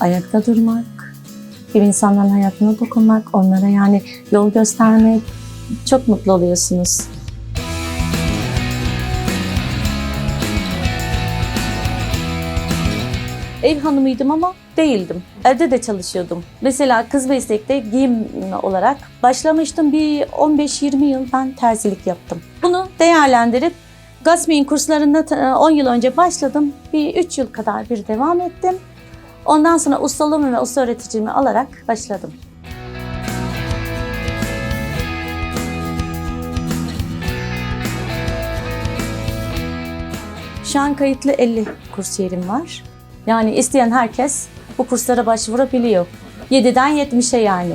ayakta durmak, bir insanların hayatına dokunmak, onlara yani yol göstermek çok mutlu oluyorsunuz. Ev hanımıydım ama değildim. Evde de çalışıyordum. Mesela kız meslekte giyim olarak başlamıştım. Bir 15-20 yıl ben terzilik yaptım. Bunu değerlendirip Gasmin kurslarında ta- 10 yıl önce başladım. Bir 3 yıl kadar bir devam ettim. Ondan sonra ustalığımı ve usta öğreticiliğimi alarak başladım. Şu an kayıtlı 50 kursiyerim var. Yani isteyen herkes bu kurslara başvurabiliyor. 7'den 70'e yani.